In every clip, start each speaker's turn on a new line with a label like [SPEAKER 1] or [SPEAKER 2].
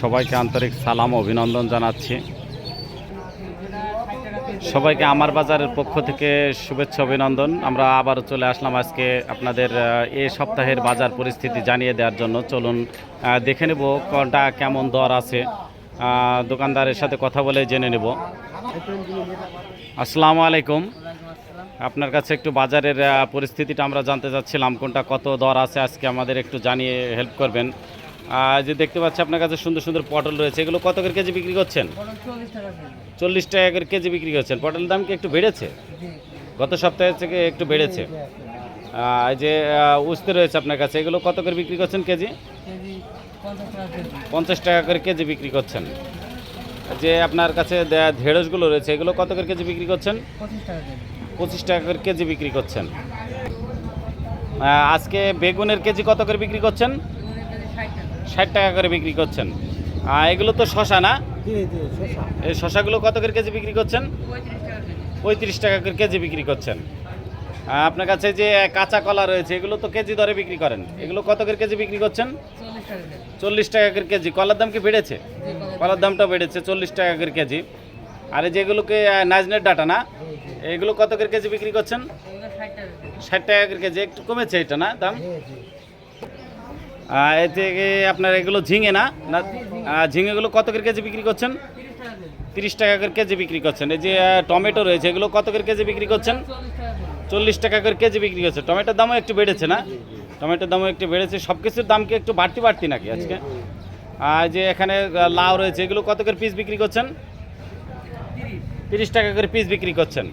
[SPEAKER 1] সবাইকে আন্তরিক সালাম, অভিনন্দন জানাচ্ছি। সবাইকে আমার বাজারের পক্ষ থেকে শুভেচ্ছা, অভিনন্দন। আমরা আবার চলে আসলাম আজকে আপনাদের এ সপ্তাহের বাজার পরিস্থিতি জানিয়ে দেওয়ার জন্য। চলুন দেখে নেব কোনটা কেমন দর আছে। দোকানদারের সাথে কথা বলে জেনে নেব। আসসালামু আলাইকুম। আপনার কাছে একটু বাজারের পরিস্থিতিটা আমরা জানতে চাচ্ছিলাম, কোনটা কত দর আছে, আজকে আমাদের একটু জানিয়ে হেল্প করবেন। যে দেখতে পাচ্ছি আপনার কাছে সুন্দর সুন্দর পটল রয়েছে এগুলো কত করে কেজি বিক্রি করছেন? চল্লিশ টাকা করে কেজি বিক্রি করছেন। পটলের দাম কি একটু বেড়েছে? গত সপ্তাহের থেকে একটু বেড়েছে। যে উস্তে রয়েছে আপনার কাছে এগুলো কত করে বিক্রি করছেন কেজি? পঞ্চাশ টাকা করে কেজি বিক্রি করছেন। যে আপনার কাছে ঢেঁড়সগুলো রয়েছে এগুলো কত করে কেজি বিক্রি করছেন? পঁচিশ টাকা করে কেজি বিক্রি করছেন। আজকে বেগুনের কেজি কত করে বিক্রি করছেন? ষাট টাকা করে বিক্রি করছেন। এগুলো তো শশা না? এই শশাগুলো কত করে কেজি বিক্রি করছেন? পঁয়ত্রিশ টাকা করে। কেজি বিক্রি করছেন। আপনার কাছে যে কাঁচা কলা রয়েছে এগুলো তো কেজি দরে বিক্রি করেন। এগুলো কত করে কেজি বিক্রি করছেন? চল্লিশ টাকা করে। কেজি। কলার দাম কি বেড়েছে? কলার দামটা বেড়েছে চল্লিশ টাকা করে কেজি। আর এই যেগুলোকে নাজনের ডাটা না? এগুলো কত করে কেজি বিক্রি করছেন? ষাট টাকা করে। কেজি একটু কমেছে এটা না দাম? এ থেকে আপনার এগুলো ঝিঙে না? না ঝিঙেগুলো কত করে কেজি বিক্রি করছেন? তিরিশ টাকা করে কেজি বিক্রি করছেন। এই যে টমেটো রয়েছে, এগুলো কত করে কেজি বিক্রি করছেন? চল্লিশ টাকা করে কেজি বিক্রি করছে টমেটোর দামও একটু বেড়েছে না? টমেটোর দামও একটু বেড়েছে। সব কিছুর দাম কি একটু বাড়তি বাড়তি নাকি আজকে? আর যে এখানে লাউ রয়েছে, এগুলো কত করে পিস বিক্রি করছেন? তিরিশ টাকা করে পিস বিক্রি করছেন।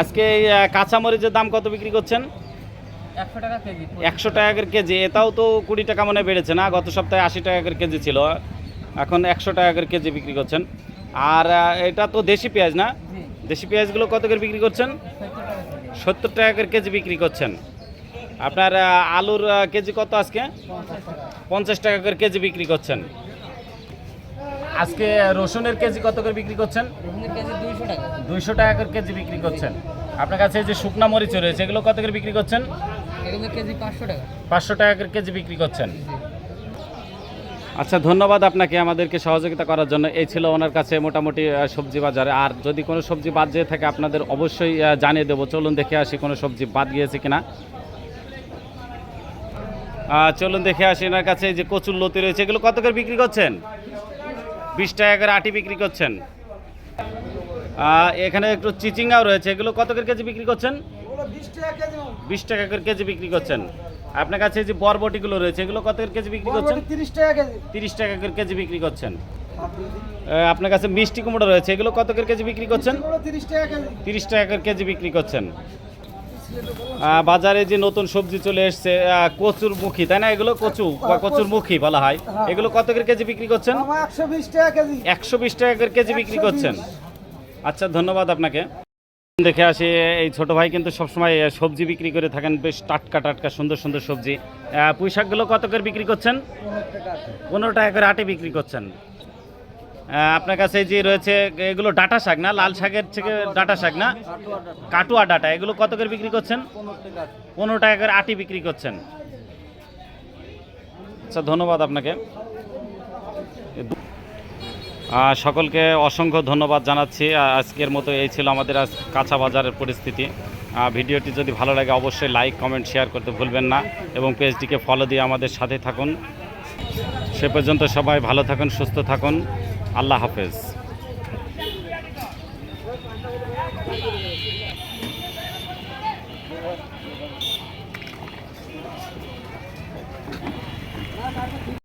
[SPEAKER 1] আজকে কাঁচামরিচের দাম কত বিক্রি করছেন?
[SPEAKER 2] একশো টাকা কেজি
[SPEAKER 1] করে কেজি এটাও তো কুড়ি টাকা মনে বেড়েছে না? গত সপ্তাহে আশি টাকা করে কেজি ছিল। এখন একশো টাকা করে কেজি বিক্রি করছেন। আর এটা তো দেশি পেঁয়াজ না? দেশি পেঁয়াজগুলো কত করে বিক্রি করছেন?
[SPEAKER 2] সত্তর টাকা কেজি।
[SPEAKER 1] করে কেজি বিক্রি করছেন। আপনার আলুর কেজি কত আজকে?
[SPEAKER 2] পঞ্চাশ টাকা।
[SPEAKER 1] করে কেজি বিক্রি করছেন। আজকে রসুনের কেজি কত করে বিক্রি করছেন?
[SPEAKER 2] দুইশো টাকা
[SPEAKER 1] করে কেজি বিক্রি করছেন। আপনার কাছে যে শুকনা মরিচ রয়েছে এগুলো কত করে বিক্রি করছেন?
[SPEAKER 2] এগুলো কেজি পাঁচশো টাকা।
[SPEAKER 1] পাঁচশো টাকা করে কেজি বিক্রি করছেন। আচ্ছা ধন্যবাদ আপনাকে আমাদেরকে সহযোগিতা করার জন্য। এই ছিল ওনার কাছে মোটামুটি সবজি বাজারে। আর যদি কোনো সবজি বাদ যেয়ে থাকে আপনাদের অবশ্যই জানিয়ে দেবো। চলুন দেখে আসি কোনো সবজি বাদ গিয়েছে কিনা। চলুন দেখে আসি ওনার কাছে এই যে কচুর লতি রয়েছে। এগুলো কত করে বিক্রি করছেন? বিশ টাকা করে আটি বিক্রি করছেন। এখানে একটু চিচিঙ্গাও রয়েছে। এগুলো কত করে কেজি বিক্রি করছেন? বিশ টাকা করে কেজি বিক্রি করছেন। আপনার কাছে যে বরবটিগুলো রয়েছে এগুলো কত করে কেজি বিক্রি করছেন?
[SPEAKER 3] তিরিশ টাকা কেজি।
[SPEAKER 1] তিরিশ টাকা করে কেজি বিক্রি করছেন। আপনার কাছে মিষ্টি কুমড়ো রয়েছে এগুলো কত করে কেজি বিক্রি করছেন?
[SPEAKER 3] তিরিশ টাকা
[SPEAKER 1] করে কেজি বিক্রি করছেন। বাজারে যে নতুন সবজি চলে এসছে কচুর মুখী তাই না? এগুলো কচু বা কচুর মুখী বলা হয়। এগুলো কত করে কেজি বিক্রি করছেন?
[SPEAKER 3] একশো বিশ টাকা
[SPEAKER 1] একশো বিশ টাকা করে কেজি বিক্রি করছেন। আচ্ছা ধন্যবাদ আপনাকে। দেখে আসি, এই ছোট ভাই কিন্তু সবসময় সবজি বিক্রি করে থাকেন, বেশ টাটকা টাটকা, সুন্দর সুন্দর সবজি। পুঁই শাকগুলো কত করে বিক্রি করছেন? পনেরো টাকা করে আটে বিক্রি করছেন। আপনার কাছে যে রয়েছে, এগুলো ডাটা শাক না? লাল শাকের থেকে ডাটা শাক না? কাটুয়া ডাটা, এগুলো কত করে বিক্রি করছেন? পনেরো টাকা করে আটি বিক্রি করছেন। আচ্ছা ধন্যবাদ আপনাকে। সকলকে অসংখ্য ধন্যবাদ জানাচ্ছি। আজকের মতো এই ছিল আমাদের আজ কাঁচা বাজারের পরিস্থিতি। ভিডিওটি যদি ভালো লাগে অবশ্যই লাইক, কমেন্ট, শেয়ার করতে ভুলবেন না এবং পেজটিকে ফলো দিয়ে আমাদের সাথে থাকুন। সে পর্যন্ত সবাই ভালো থাকুন, সুস্থ থাকুন। আল্লাহ হাফেজ।